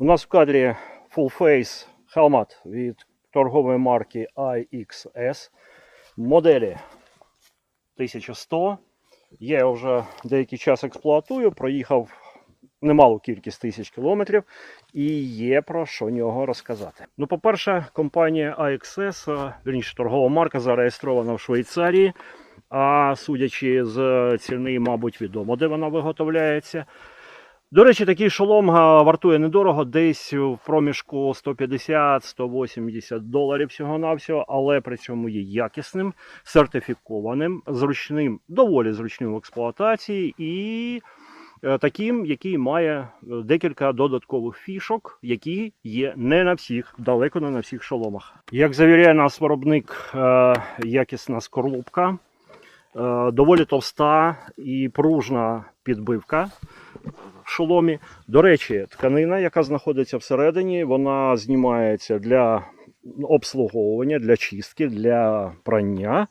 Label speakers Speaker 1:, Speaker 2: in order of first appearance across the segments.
Speaker 1: У нас в кадрі Full Face Helmet від торгової марки IXS. Моделі 1100. Я його вже деякий час експлуатую, проїхав немалу кількість тисяч кілометрів і є про що нього розказати. Ну, по-перше, компанія AXS, а, вірніше, торгова марка зареєстрована в Швейцарії. А судячи з ціни, мабуть, відомо, де вона виготовляється. До речі, такий шолом вартує недорого, десь в проміжку 150-180 доларів всього-навсього, але при цьому є якісним, сертифікованим, зручним, доволі зручним в експлуатації і е, таким, який має е, декілька додаткових фішок, які є не на всіх, далеко не на всіх шоломах. Як завіряє нас виробник, е, якісна скорлупка, доволі товста і пружна підбивка шоломі. До речі, тканина, яка знаходиться всередині, вона знімається для обслуговування, для чистки, для прання.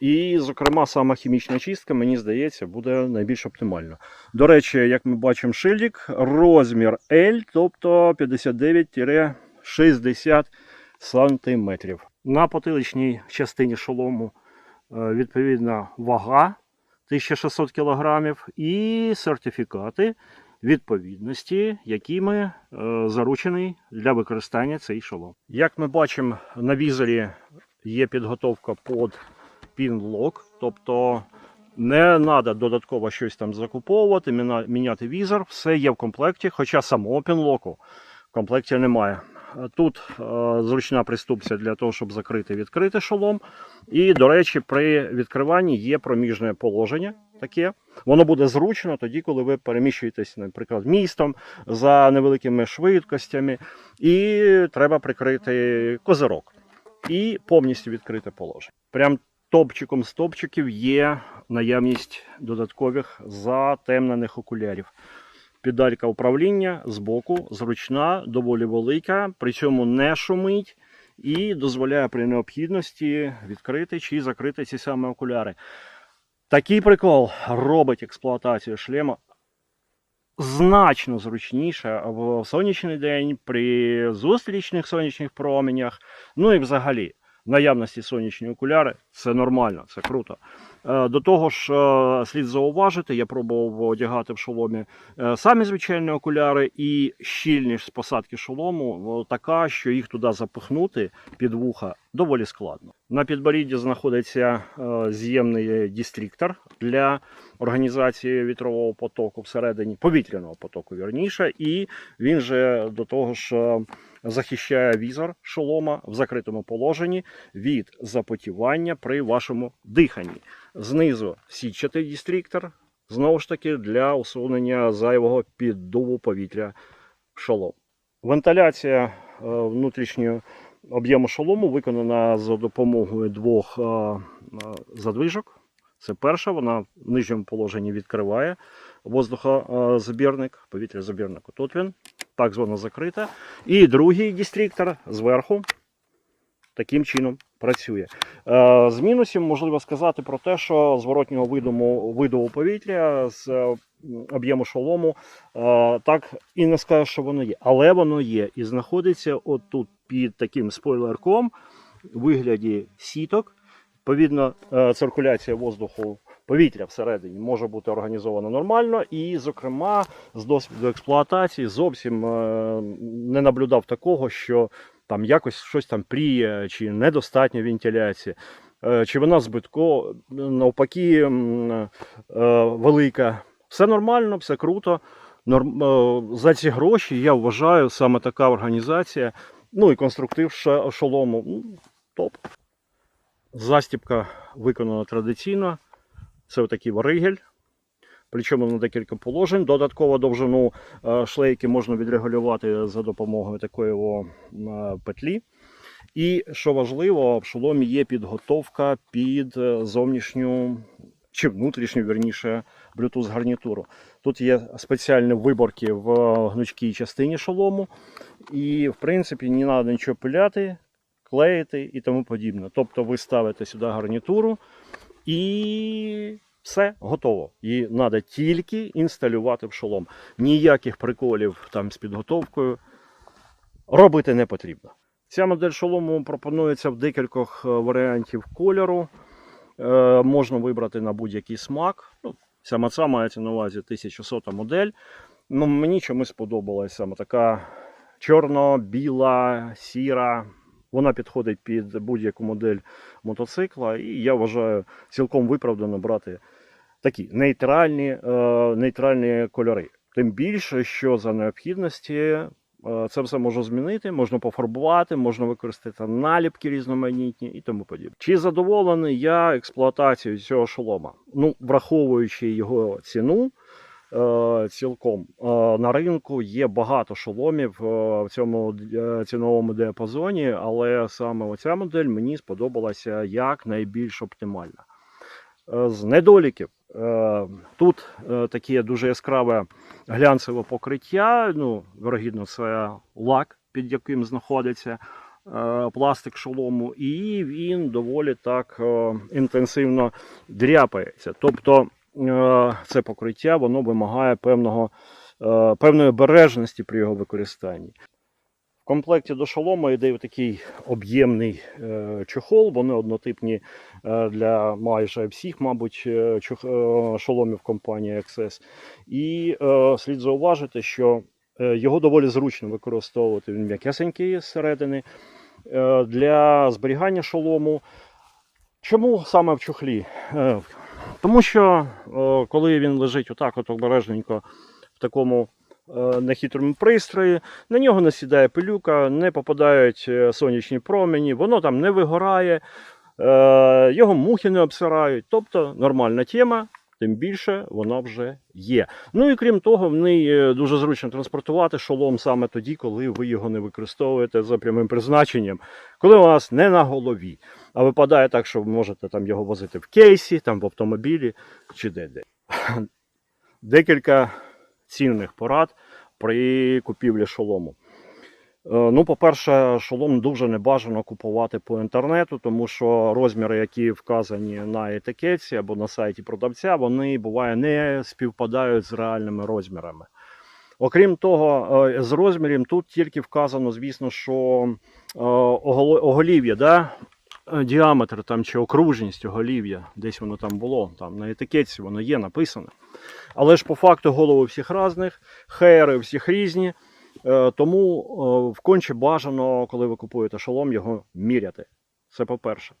Speaker 1: І, зокрема, сама хімічна чистка, мені здається, буде найбільш оптимально. До речі, як ми бачимо, шильдик, розмір L, тобто 59-60 см. На потиличній частині шолому е, відповідна вага 1600 кг і сертифікати відповідності, якими е, заручений для використання цей шолом. Як ми бачимо, на візорі є підготовка під пін-лок, тобто не треба додатково щось там закуповувати, міняти візор, все є в комплекті, хоча самого пінлоку в комплекті немає. Тут е, зручна приступція для того, щоб закрити відкрити шолом. І, до речі, при відкриванні є проміжне положення таке. Воно буде зручно тоді, коли ви переміщуєтесь, наприклад, містом за невеликими швидкостями, і треба прикрити козирок. І повністю відкрите положення. Прям топчиком з топчиків є наявність додаткових затемнених окулярів. Педалька управління збоку зручна, доволі велика, при цьому не шумить і дозволяє при необхідності відкрити чи закрити ці самі окуляри. Такий прикол робить експлуатацію шлема значно зручніше в сонячний день при зустрічних сонячних променях. Ну і взагалі, наявності сонячні окуляри це нормально, це круто. Е, До того ж, е, слід зауважити, я пробував одягати в шоломі е, самі звичайні окуляри, і щільність посадки шолому така, що їх туди запихнути під вуха доволі складно. На підборідді знаходиться е, з'ємний дістриктор для організації вітрового потоку всередині, повітряного потоку, вірніше, і він же до того ж е, захищає візор шолома в закритому положенні від запотівання при вашому диханні. Знизу сітчатий дістриктор, знову ж таки, для усунення зайвого піддуву повітря шолом. Вентиляція е, внутрішнього об'єму шолому виконана за допомогою двох е, е, задвижок. Це перша, вона в нижньому положенні відкриває воздухозабірник, повітрязабірник. Тут він, так звано закрита. І другий дістриктор зверху таким чином працює. Е, З мінусів можливо сказати про те, що зворотнього видуму, видову повітря з об'єму шолому так і не скажеш, що воно є. Але воно є і знаходиться отут під таким спойлерком у вигляді сіток. Відповідно, е, циркуляція воздуху повітря всередині може бути організована нормально, і, зокрема, з досвіду експлуатації зовсім е, не наблюдав такого, що там якось щось там пріє, чи недостатня вентиляція, е, чи вона збитко, навпаки, велика. Все нормально, все круто. Е, За ці гроші я вважаю саме така організація. Ну і конструктив шолому. ну, Топ. Застібка виконана традиційно. Це отакий варигель. Причому на декілька положень. Додатково довжину е, шлейки можна відрегулювати за допомогою такої е, петлі. І що важливо, в шоломі є підготовка під зовнішню чи внутрішню, вірніше, Bluetooth гарнітуру. Тут є спеціальні виборки в гнучкій частині шолому. І, в принципі, не треба нічого пиляти, клеїти і тому подібне. Тобто ви ставите сюди гарнітуру і все готово. Її треба тільки інсталювати в шолом. Ніяких приколів там з підготовкою робити не потрібно. Ця модель шолому пропонується в декількох е, варіантів кольору. Е, можна вибрати на будь-який смак. Ну, саме ця мається на увазі 1100 модель. Ну, мені чомусь сподобалася саме така чорно-біла, сіра. Вона підходить під будь-яку модель мотоцикла, і я вважаю цілком виправдано брати такі нейтральні, е, нейтральні кольори. Тим більше, що за необхідності це все можна змінити, можна пофарбувати, можна використати наліпки різноманітні і тому подібне. Чи задоволений я експлуатацією цього шолома? Ну, враховуючи його ціну. е, Цілком Е, на ринку є багато шоломів е, в цьому е, ціновому діапазоні, але саме оця модель мені сподобалася як найбільш оптимальна. Е, З недоліків е, тут е, таке дуже яскраве глянцеве покриття. Ну, вирогідно, це лак, під яким знаходиться пластик шолому, і він доволі так інтенсивно дряпається. Тобто це покриття воно вимагає певного, певної обережності при його використанні. В комплекті до шолома йде такий об'ємний е, чохол. Вони однотипні е, для майже всіх, мабуть, е, шоломів компанії XS. І слід зауважити, що його доволі зручно використовувати. Він м'якесенький зсередини для зберігання шолому. Чому саме в чохлі? Тому що коли він лежить отак, от обережненько в такому е, нехитрому пристрої, на нього не сідає пилюка, не попадають е, сонячні промені, воно там не вигорає, е, його мухи не обсирають. Тобто нормальна тема, тим більше вона вже є. Ну і крім того, в неї дуже зручно транспортувати шолом саме тоді, коли ви його не використовуєте за прямим призначенням, коли у вас не на голові. А випадає так, що ви можете там його возити в кейсі, там в автомобілі чи де-де. Декілька цінних порад при купівлі шолому. Е, Ну, по-перше, шолом дуже небажано купувати по інтернету, тому що розміри, які вказані на етикетці або на сайті продавця, вони буває не співпадають з реальними розмірами. Окрім того, е, з розмірів тут тільки вказано, звісно, що е, оголів'я, да? діаметр там, чи окружність оголів'я, десь воно там було, там на етикетці воно є написано. Але ж по факту голови всіх різних, хейри всіх різні. Е, Тому е, вконче бажано, коли ви купуєте шолом, його міряти. Це по-перше.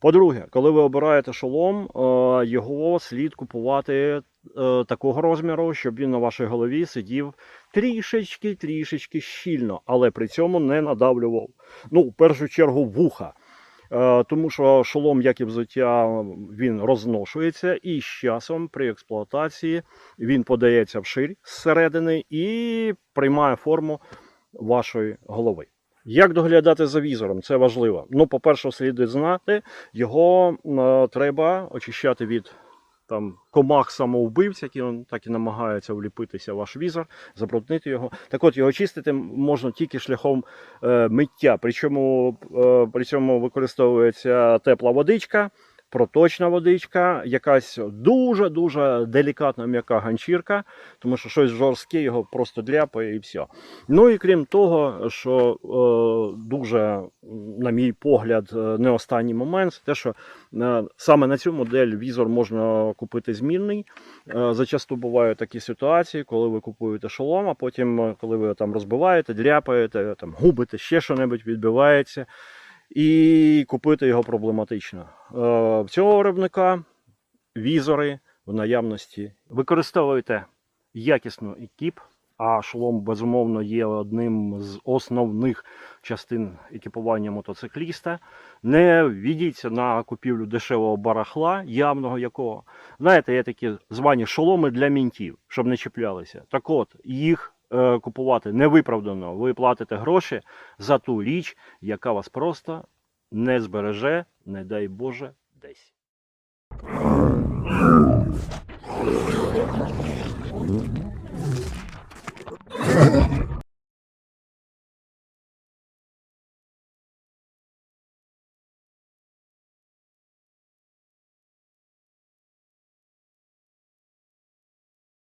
Speaker 1: По-друге, коли ви обираєте шолом, е, його слід купувати такого розміру, щоб він на вашій голові сидів трішечки, трішечки щільно, але при цьому не надавлював. Ну, в першу чергу, вуха. Е, Тому що шолом, як і взуття, він розношується, і з часом при експлуатації він подається вширь зсередини і приймає форму вашої голови. Як доглядати за візором? Це важливо. Ну, по-перше, слід знати, його е, треба очищати від там, комах самовбивць, які он, так і намагаються вліпитися в ваш візор, забруднити його. Так от його чистити можна тільки шляхом е, миття. Причому е, при цьому використовується тепла водичка, проточна водичка, якась дуже-дуже делікатна м'яка ганчірка, тому що щось жорстке його просто дряпає і все. Ну і крім того, що е, дуже, на мій погляд, е, не останній момент, це те, що е, саме на цю модель візор можна купити змінний. Е, Зачасту бувають такі ситуації, коли ви купуєте шолом, а потім, е, коли ви там розбиваєте, дряпаєте, там губите, ще що-небудь відбивається. І купити його проблематично. Е, В цього виробника візори в наявності. Використовуйте якісну екіп, а шолом, безумовно, є одним з основних частин екіпування мотоцикліста. Не ведіться на купівлю дешевого барахла, явного якого. Знаєте, є такі звані шоломи для мінтів, щоб не чіплялися. Так от, їх купувати невиправдано. Ви платите гроші за ту річ, яка вас просто не збереже, не дай Боже, десь.